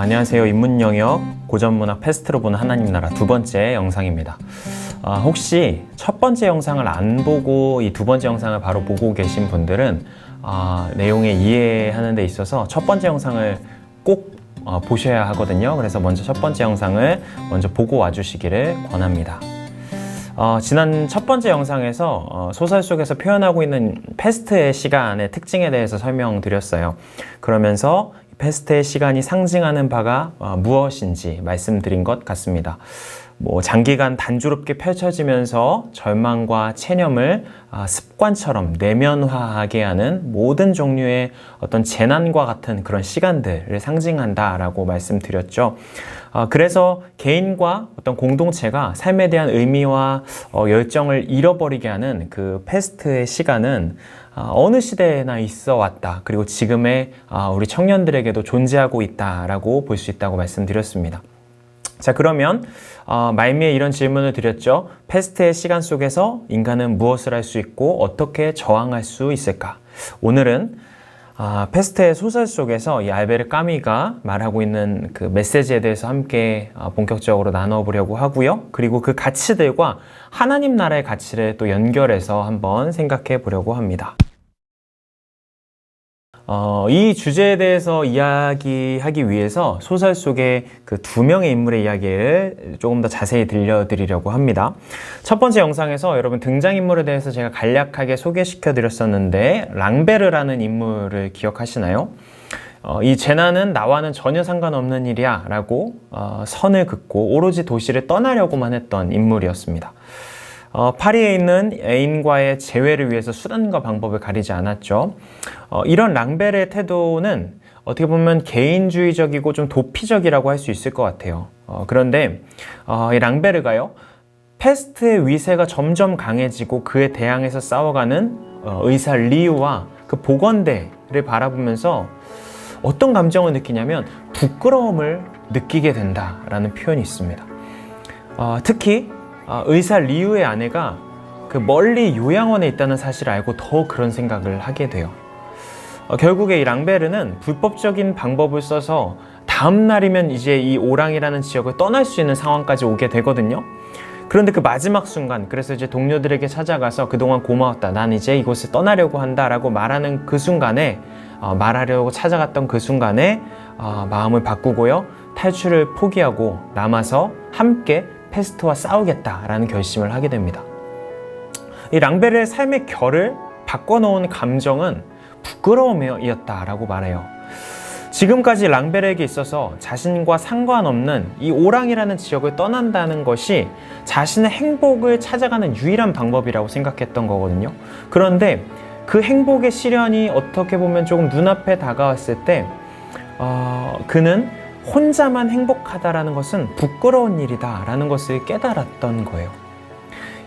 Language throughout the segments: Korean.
안녕하세요. 인문 영역 고전 문학 패스트로 보는 하나님 나라 두 번째 영상입니다. 아, 혹시 첫 번째 영상을 안 보고 이 두 번째 영상을 바로 보고 계신 분들은 아, 내용에 이해하는 데 있어서 첫 번째 영상을 꼭 어, 보셔야 하거든요. 그래서 먼저 첫 번째 영상을 먼저 보고 와주시기를 권합니다. 어, 지난 첫 번째 영상에서 어, 소설 속에서 표현하고 있는 패스트의 시간의 특징에 대해서 설명드렸어요. 그러면서 패스트의 시간이 상징하는 바가 어, 무엇인지 말씀드린 것 같습니다. 뭐 장기간 단조롭게 펼쳐지면서 절망과 체념을 아, 습관처럼 내면화하게 하는 모든 종류의 어떤 재난과 같은 그런 시간들을 상징한다라고 말씀드렸죠. 아, 그래서 개인과 어떤 공동체가 삶에 대한 의미와 어, 열정을 잃어버리게 하는 그 패스트의 시간은 아, 어느 시대에나 있어 왔다. 그리고 지금의 아, 우리 청년들에게도 존재하고 있다라고 볼 수 있다고 말씀드렸습니다. 자, 그러면 어, 말미에 이런 질문을 드렸죠. 패스트의 시간 속에서 인간은 무엇을 할 수 있고 어떻게 저항할 수 있을까? 오늘은 아, 패스트의 소설 속에서 이 알베르 까미가 말하고 있는 그 메시지에 대해서 함께 아, 본격적으로 나눠보려고 하고요. 그리고 그 가치들과 하나님 나라의 가치를 또 연결해서 한번 생각해 보려고 합니다. 어, 이 주제에 대해서 이야기하기 위해서 소설 속의 그 두 명의 인물의 이야기를 조금 더 자세히 들려드리려고 합니다. 첫 번째 영상에서 여러분 등장인물에 대해서 제가 간략하게 소개시켜 드렸었는데, 랑베르라는 인물을 기억하시나요? 어, 이 재난은 나와는 전혀 상관없는 일이야 라고 어, 선을 긋고 오로지 도시를 떠나려고만 했던 인물이었습니다. 어, 파리에 있는 애인과의 재회를 위해서 수단과 방법을 가리지 않았죠. 어, 이런 랑벨의 태도는 어떻게 보면 개인주의적이고 좀 도피적이라고 할 수 있을 것 같아요. 어, 그런데 어, 이 랑베르가요, 패스트의 위세가 점점 강해지고 그에 대항해서 싸워가는 어, 의사 리우와 그 보건대를 바라보면서 어떤 감정을 느끼냐면 부끄러움을 느끼게 된다라는 표현이 있습니다. 어, 특히 어, 의사 리우의 아내가 그 멀리 요양원에 있다는 사실을 알고 더 그런 생각을 하게 돼요. 어, 결국에 이 랑베르는 불법적인 방법을 써서 다음 날이면 이제 이 오랑이라는 지역을 떠날 수 있는 상황까지 오게 되거든요. 그런데 그 마지막 순간, 그래서 이제 동료들에게 찾아가서 그동안 고마웠다. 난 이제 이곳을 떠나려고 한다 라고 말하는 그 순간에, 어, 말하려고 찾아갔던 그 순간에, 어, 마음을 바꾸고요. 탈출을 포기하고 남아서 함께 패스트와 싸우겠다라는 결심을 하게 됩니다. 이 랑베르의 삶의 결을 바꿔놓은 감정은 부끄러움이었다라고 말해요. 지금까지 랑베르에게 있어서 자신과 상관없는 이 오랑이라는 지역을 떠난다는 것이 자신의 행복을 찾아가는 유일한 방법이라고 생각했던 거거든요. 그런데 그 행복의 시련이 어떻게 보면 조금 눈앞에 다가왔을 때, 어, 그는 혼자만 행복하다라는 것은 부끄러운 일이다라는 것을 깨달았던 거예요.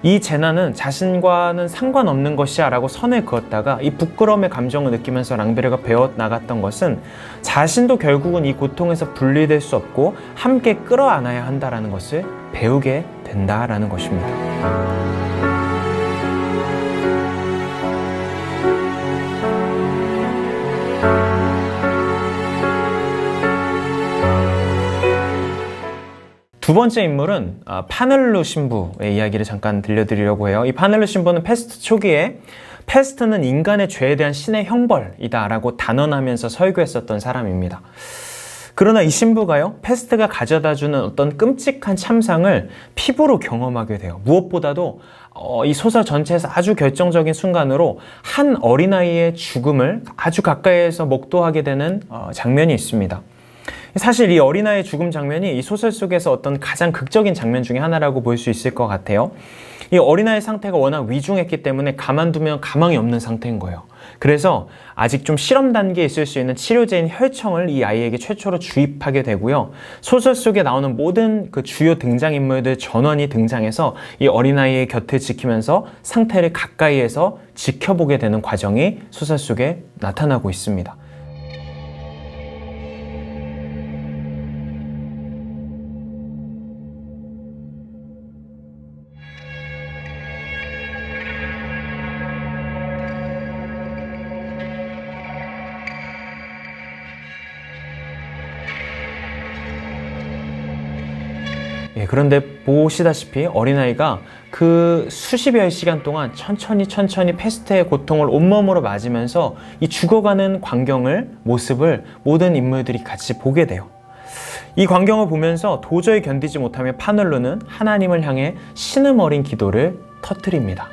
이 재난은 자신과는 상관없는 것이야 라고 선을 그었다가 이 부끄러움의 감정을 느끼면서 랑베르가 배워 나갔던 것은 자신도 결국은 이 고통에서 분리될 수 없고 함께 끌어안아야 한다라는 것을 배우게 된다라는 것입니다. 두 번째 인물은 아, 파넬루 신부의 이야기를 잠깐 들려드리려고 해요. 이 파넬루 신부는 패스트 초기에 패스트는 인간의 죄에 대한 신의 형벌이다라고 단언하면서 설교했었던 사람입니다. 그러나 이 신부가요, 패스트가 가져다 주는 어떤 끔찍한 참상을 피부로 경험하게 돼요. 무엇보다도 어, 이 소설 전체에서 아주 결정적인 순간으로 한 어린아이의 죽음을 아주 가까이에서 목도하게 되는 어, 장면이 있습니다. 사실 이 어린아이의 죽음 장면이 이 소설 속에서 어떤 가장 극적인 장면 중에 하나라고 볼 수 있을 것 같아요. 이 어린아이 상태가 워낙 위중했기 때문에 가만두면 가망이 없는 상태인 거예요. 그래서 아직 좀 실험 단계에 있을 수 있는 치료제인 혈청을 이 아이에게 최초로 주입하게 되고요. 소설 속에 나오는 모든 그 주요 등장인물들 전원이 등장해서 이 어린아이의 곁을 지키면서 상태를 가까이에서 지켜보게 되는 과정이 소설 속에 나타나고 있습니다. 그런데 보시다시피 어린아이가 그 수십여의 시간 동안 천천히 천천히 패스트의 고통을 온몸으로 맞으면서 이 죽어가는 광경을, 모습을 모든 인물들이 같이 보게 돼요. 이 광경을 보면서 도저히 견디지 못하며 파늘루는 하나님을 향해 신음 어린 기도를 터뜨립니다.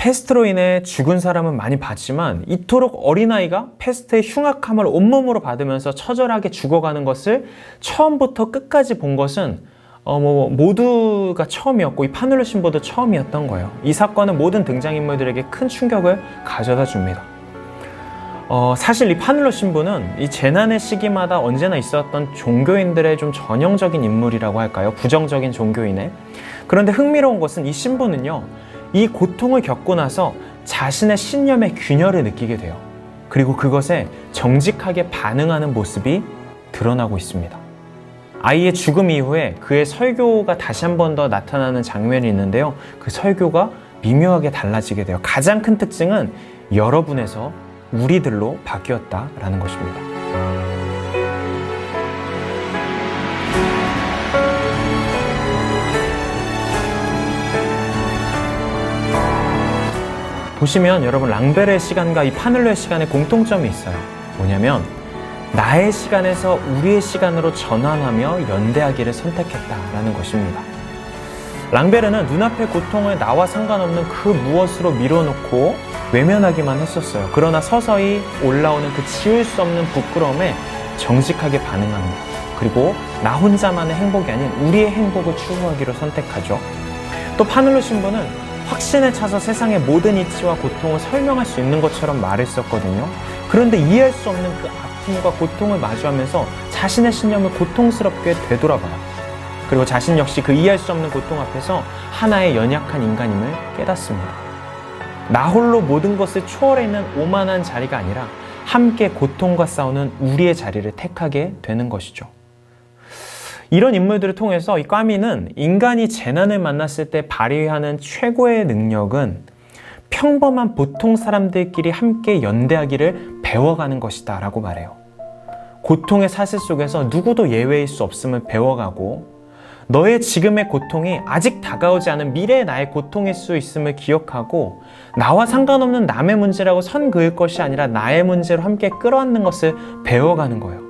패스트로 인해 죽은 사람은 많이 봤지만 이토록 어린아이가 패스트의 흉악함을 온몸으로 받으면서 처절하게 죽어가는 것을 처음부터 끝까지 본 것은 어, 뭐, 모두가 처음이었고 이 파늘로 신부도 처음이었던 거예요. 이 사건은 모든 등장인물들에게 큰 충격을 가져다 줍니다. 어, 사실 이 파늘로 신부는 이 재난의 시기마다 언제나 있었던 종교인들의 좀 전형적인 인물이라고 할까요? 부정적인 종교인의. 그런데 흥미로운 것은 이 신부는요, 이 고통을 겪고 나서 자신의 신념의 균열을 느끼게 돼요. 그리고 그것에 정직하게 반응하는 모습이 드러나고 있습니다. 아이의 죽음 이후에 그의 설교가 다시 한 번 더 나타나는 장면이 있는데요. 그 설교가 미묘하게 달라지게 돼요. 가장 큰 특징은 여러분에서 우리들로 바뀌었다라는 것입니다. 보시면 여러분 랑베르의 시간과 이 파늘로의 시간에 공통점이 있어요. 뭐냐면 나의 시간에서 우리의 시간으로 전환하며 연대하기를 선택했다라는 것입니다. 랑베르는 눈앞의 고통을 나와 상관없는 그 무엇으로 밀어놓고 외면하기만 했었어요. 그러나 서서히 올라오는 그 지울 수 없는 부끄러움에 정직하게 반응합니다. 그리고 나 혼자만의 행복이 아닌 우리의 행복을 추구하기로 선택하죠. 또 파늘로 신부는 확신에 차서 세상의 모든 이치와 고통을 설명할 수 있는 것처럼 말했었거든요. 그런데 이해할 수 없는 그 아픔과 고통을 마주하면서 자신의 신념을 고통스럽게 되돌아봐요. 그리고 자신 역시 그 이해할 수 없는 고통 앞에서 하나의 연약한 인간임을 깨닫습니다. 나 홀로 모든 것을 초월해 있는 오만한 자리가 아니라 함께 고통과 싸우는 우리의 자리를 택하게 되는 것이죠. 이런 인물들을 통해서 이 꽈미는 인간이 재난을 만났을 때 발휘하는 최고의 능력은 평범한 보통 사람들끼리 함께 연대하기를 배워가는 것이다 라고 말해요. 고통의 사슬 속에서 누구도 예외일 수 없음을 배워가고 너의 지금의 고통이 아직 다가오지 않은 미래의 나의 고통일 수 있음을 기억하고 나와 상관없는 남의 문제라고 선 그을 것이 아니라 나의 문제로 함께 끌어안는 것을 배워가는 거예요.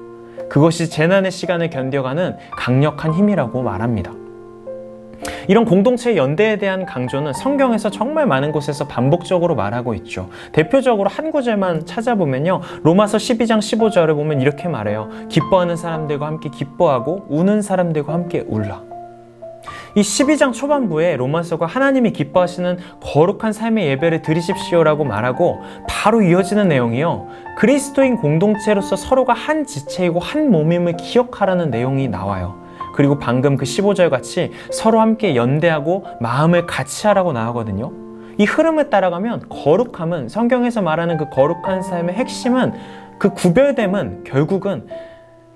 그것이 재난의 시간을 견뎌가는 강력한 힘이라고 말합니다. 이런 공동체의 연대에 대한 강조는 성경에서 정말 많은 곳에서 반복적으로 말하고 있죠. 대표적으로 한 구절만 찾아보면요. 로마서 12장 15절을 보면 이렇게 말해요. 기뻐하는 사람들과 함께 기뻐하고 우는 사람들과 함께 울라. 이 12장 초반부에 로마서가 하나님이 기뻐하시는 거룩한 삶의 예배를 드리십시오라고 말하고 바로 이어지는 내용이요. 그리스도인 공동체로서 서로가 한 지체이고 한 몸임을 기억하라는 내용이 나와요. 그리고 방금 그 15절 같이 서로 함께 연대하고 마음을 같이 하라고 나오거든요. 이 흐름을 따라가면 거룩함은 성경에서 말하는 그 거룩한 삶의 핵심은 그 구별됨은 결국은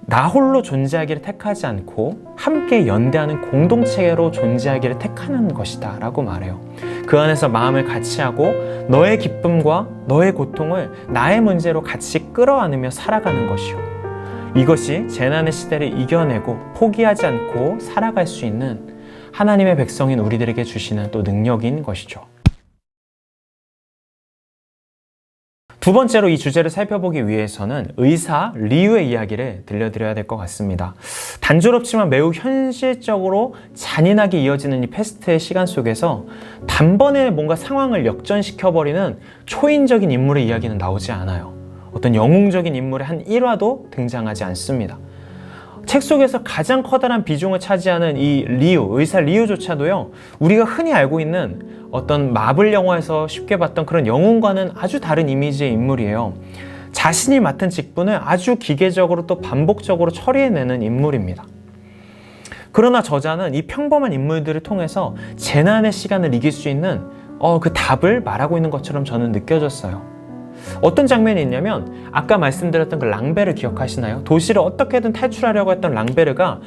나 홀로 존재하기를 택하지 않고 함께 연대하는 공동체로 존재하기를 택하는 것이다 라고 말해요. 그 안에서 마음을 같이 하고 너의 기쁨과 너의 고통을 나의 문제로 같이 끌어안으며 살아가는 것이요. 이것이 재난의 시대를 이겨내고 포기하지 않고 살아갈 수 있는 하나님의 백성인 우리들에게 주시는 또 능력인 것이죠. 두 번째로 이 주제를 살펴보기 위해서는 의사 리유의 이야기를 들려드려야 될 것 같습니다. 단조롭지만 매우 현실적으로 잔인하게 이어지는 이 패스트의 시간 속에서 단번에 뭔가 상황을 역전시켜버리는 초인적인 인물의 이야기는 나오지 않아요. 어떤 영웅적인 인물의 한 일화도 등장하지 않습니다. 책 속에서 가장 커다란 비중을 차지하는 이 리우, 의사 리우조차도요, 우리가 흔히 알고 있는 어떤 마블 영화에서 쉽게 봤던 그런 영웅과는 아주 다른 이미지의 인물이에요. 자신이 맡은 직분을 아주 기계적으로 또 반복적으로 처리해내는 인물입니다. 그러나 저자는 이 평범한 인물들을 통해서 재난의 시간을 이길 수 있는 어, 그 답을 말하고 있는 것처럼 저는 느껴졌어요. 어떤 장면이 있냐면 아까 말씀드렸던 그 랑베르 기억하시나요? 도시를 어떻게든 탈출하려고 했던 랑베르가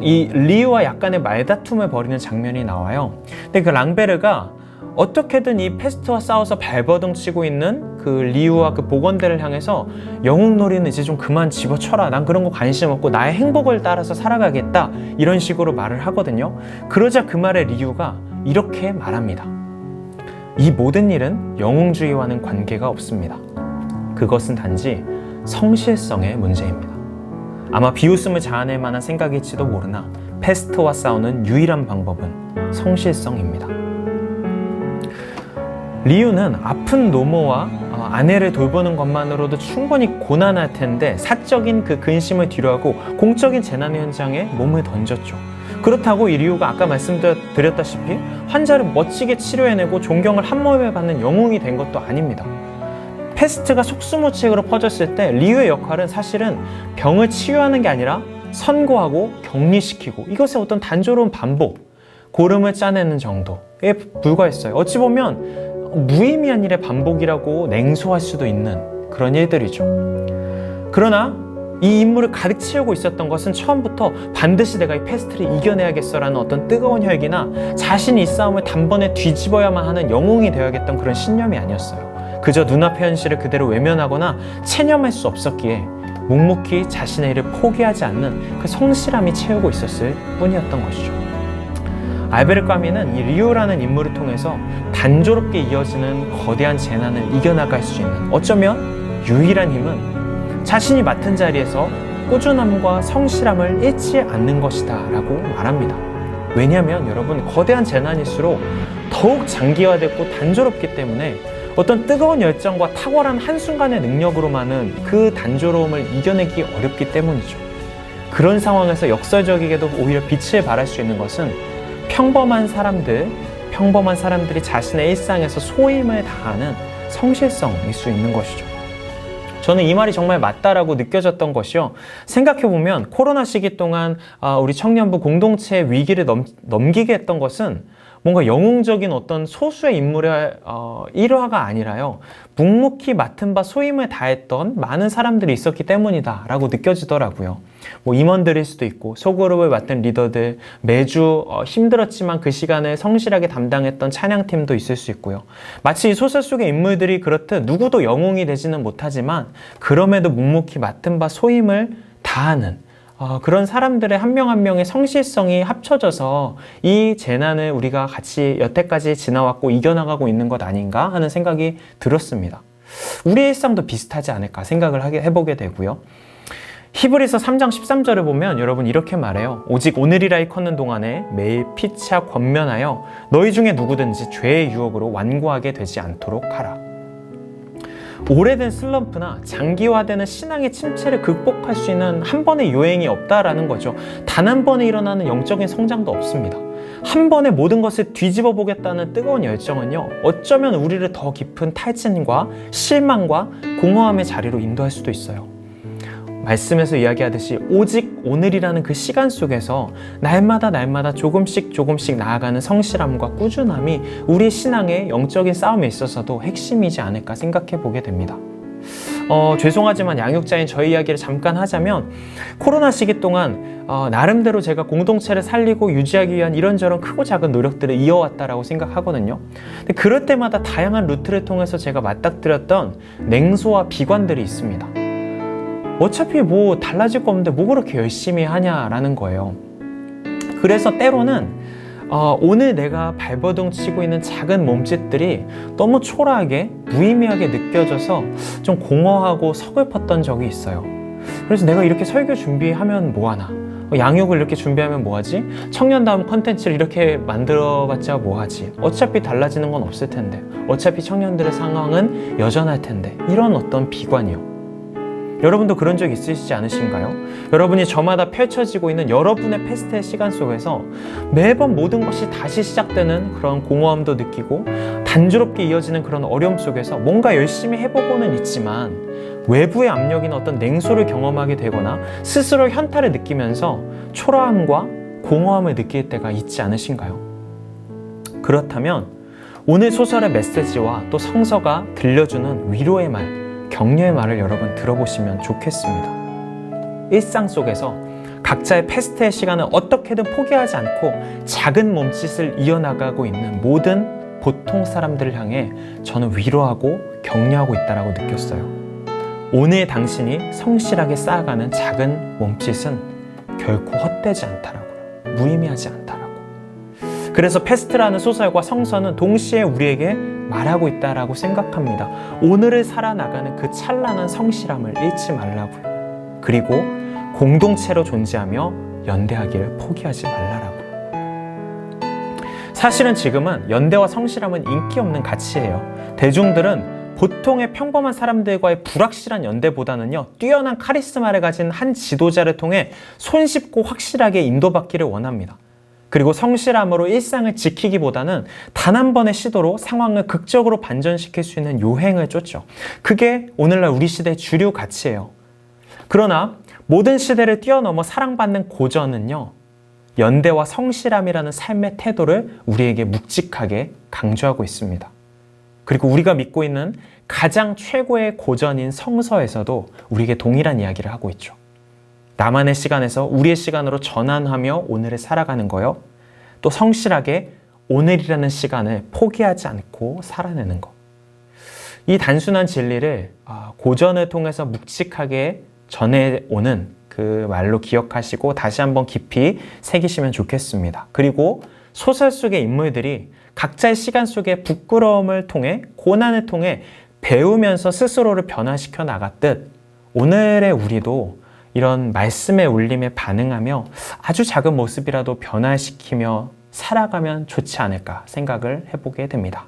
이 리우와 약간의 말다툼을 벌이는 장면이 나와요. 근데 그 랑베르가 어떻게든 이 페스트와 싸워서 발버둥 치고 있는 그 리우와 그 복원들을 향해서 영웅놀이는 이제 좀 그만 집어쳐라. 난 그런 거 관심 없고 나의 행복을 따라서 살아가겠다. 이런 식으로 말을 하거든요. 그러자 그 말에 리우가 이렇게 말합니다. 이 모든 일은 영웅주의와는 관계가 없습니다. 그것은 단지 성실성의 문제입니다. 아마 비웃음을 자아낼 만한 생각일지도 모르나 패스트와 싸우는 유일한 방법은 성실성입니다. 리우는 아픈 노모와 어, 아내를 돌보는 것만으로도 충분히 고난할 텐데 사적인 그 근심을 뒤로하고 공적인 재난 현장에 몸을 던졌죠. 그렇다고 이 리우가 아까 말씀드렸다시피 환자를 멋지게 치료해내고 존경을 한 몸에 받는 영웅이 된 것도 아닙니다. 패스트가 속수무책으로 퍼졌을 때 리우의 역할은 사실은 병을 치유하는 게 아니라 선고하고 격리시키고 이것의 어떤 단조로운 반복, 고름을 짜내는 정도에 불과했어요. 어찌 보면 무의미한 일의 반복이라고 냉소할 수도 있는 그런 일들이죠. 그러나 이 인물을 가득 채우고 있었던 것은 처음부터 반드시 내가 이 패스트를 이겨내야겠어라는 어떤 뜨거운 혈기나 자신이 이 싸움을 단번에 뒤집어야만 하는 영웅이 되어야겠던 그런 신념이 아니었어요. 그저 눈앞의 현실을 그대로 외면하거나 체념할 수 없었기에 묵묵히 자신의 일을 포기하지 않는 그 성실함이 채우고 있었을 뿐이었던 것이죠. 알베르 까미는 이 리우라는 인물을 통해서 단조롭게 이어지는 거대한 재난을 이겨나갈 수 있는 어쩌면 유일한 힘은 자신이 맡은 자리에서 꾸준함과 성실함을 잃지 않는 것이다 라고 말합니다. 왜냐하면 여러분 거대한 재난일수록 더욱 장기화됐고 단조롭기 때문에 어떤 뜨거운 열정과 탁월한 한순간의 능력으로만은 그 단조로움을 이겨내기 어렵기 때문이죠. 그런 상황에서 역설적이게도 오히려 빛을 발할 수 있는 것은 평범한 사람들, 평범한 사람들이 자신의 일상에서 소임을 다하는 성실성일 수 있는 것이죠. 저는 이 말이 정말 맞다라고 느껴졌던 것이요. 생각해보면 코로나 시기 동안 아, 우리 청년부 공동체 위기를 넘, 넘기게 했던 것은 뭔가 영웅적인 어떤 소수의 인물의 어, 일화가 아니라요. 묵묵히 맡은 바 소임을 다했던 많은 사람들이 있었기 때문이다라고 느껴지더라고요. 뭐 임원들일 수도 있고 소그룹을 맡은 리더들 매주 어, 힘들었지만 그 시간을 성실하게 담당했던 찬양팀도 있을 수 있고요. 마치 이 소설 속의 인물들이 그렇듯 누구도 영웅이 되지는 못하지만 그럼에도 묵묵히 맡은 바 소임을 다하는 어, 그런 사람들의 한 명 한 명의 성실성이 합쳐져서 이 재난을 우리가 같이 여태까지 지나왔고 이겨나가고 있는 것 아닌가 하는 생각이 들었습니다. 우리 일상도 비슷하지 않을까 생각을 하게 해보게 되고요. 히브리서 3장 13절을 보면 여러분 이렇게 말해요. 오직 오늘이라 걷는 동안에 매일 피차 권면하여 너희 중에 누구든지 죄의 유혹으로 완고하게 되지 않도록 하라. 오래된 슬럼프나 장기화되는 신앙의 침체를 극복할 수 있는 한 번의 요행이 없다라는 거죠. 단 한 번에 일어나는 영적인 성장도 없습니다. 한 번에 모든 것을 뒤집어 보겠다는 뜨거운 열정은요, 어쩌면 우리를 더 깊은 탈진과 실망과 공허함의 자리로 인도할 수도 있어요. 말씀에서 이야기하듯이 오직 오늘이라는 그 시간 속에서 날마다 날마다 조금씩 조금씩 나아가는 성실함과 꾸준함이 우리 신앙의 영적인 싸움에 있어서도 핵심이지 않을까 생각해 보게 됩니다. 어, 죄송하지만 양육자인 저희 이야기를 잠깐 하자면 코로나 시기 동안 어, 나름대로 제가 공동체를 살리고 유지하기 위한 이런저런 크고 작은 노력들을 이어왔다라고 생각하거든요. 근데 그럴 때마다 다양한 루트를 통해서 제가 맞닥뜨렸던 냉소와 비관들이 있습니다. 어차피 뭐 달라질 거 없는데 뭐 그렇게 열심히 하냐라는 거예요. 그래서 때로는 어, 오늘 내가 발버둥 치고 있는 작은 몸짓들이 너무 초라하게 무의미하게 느껴져서 좀 공허하고 서글펐던 적이 있어요. 그래서 내가 이렇게 설교 준비하면 뭐하나 양육을 이렇게 준비하면 뭐하지? 청년다움 컨텐츠를 이렇게 만들어봤자 뭐하지? 어차피 달라지는 건 없을 텐데 어차피 청년들의 상황은 여전할 텐데 이런 어떤 비관이요. 여러분도 그런 적 있으시지 않으신가요? 여러분이 저마다 펼쳐지고 있는 여러분의 페스트의 시간 속에서 매번 모든 것이 다시 시작되는 그런 공허함도 느끼고 단조롭게 이어지는 그런 어려움 속에서 뭔가 열심히 해보고는 있지만 외부의 압력이나 어떤 냉소를 경험하게 되거나 스스로 현타를 느끼면서 초라함과 공허함을 느낄 때가 있지 않으신가요? 그렇다면 오늘 소설의 메시지와 또 성서가 들려주는 위로의 말, 격려의 말을 여러분 들어보시면 좋겠습니다. 일상 속에서 각자의 패스트의 시간을 어떻게든 포기하지 않고 작은 몸짓을 이어나가고 있는 모든 보통 사람들을 향해 저는 위로하고 격려하고 있다라고 느꼈어요. 오늘 당신이 성실하게 쌓아가는 작은 몸짓은 결코 헛되지 않다라고요. 무의미하지 않다라고. 그래서 페스트라는 소설과 성서는 동시에 우리에게 말하고 있다라고 생각합니다. 오늘을 살아나가는 그 찬란한 성실함을 잃지 말라고요. 그리고 공동체로 존재하며 연대하기를 포기하지 말라라고요. 사실은 지금은 연대와 성실함은 인기 없는 가치예요. 대중들은 보통의 평범한 사람들과의 불확실한 연대보다는요, 뛰어난 카리스마를 가진 한 지도자를 통해 손쉽고 확실하게 인도받기를 원합니다. 그리고 성실함으로 일상을 지키기보다는 단 한 번의 시도로 상황을 극적으로 반전시킬 수 있는 요행을 쫓죠. 그게 오늘날 우리 시대의 주류 가치예요. 그러나 모든 시대를 뛰어넘어 사랑받는 고전은요, 연대와 성실함이라는 삶의 태도를 우리에게 묵직하게 강조하고 있습니다. 그리고 우리가 믿고 있는 가장 최고의 고전인 성서에서도 우리에게 동일한 이야기를 하고 있죠. 나만의 시간에서 우리의 시간으로 전환하며 오늘을 살아가는 거요. 또 성실하게 오늘이라는 시간을 포기하지 않고 살아내는 것. 이 단순한 진리를 아, 고전을 통해서 묵직하게 전해오는 그 말로 기억하시고 다시 한번 깊이 새기시면 좋겠습니다. 그리고 소설 속의 인물들이 각자의 시간 속에 부끄러움을 통해 고난을 통해 배우면서 스스로를 변화시켜 나갔듯 오늘의 우리도 이런 말씀의 울림에 반응하며 아주 작은 모습이라도 변화시키며 살아가면 좋지 않을까 생각을 해보게 됩니다.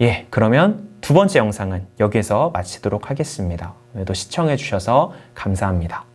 예, 그러면 두 번째 영상은 여기에서 마치도록 하겠습니다. 오늘도 시청해 주셔서 감사합니다.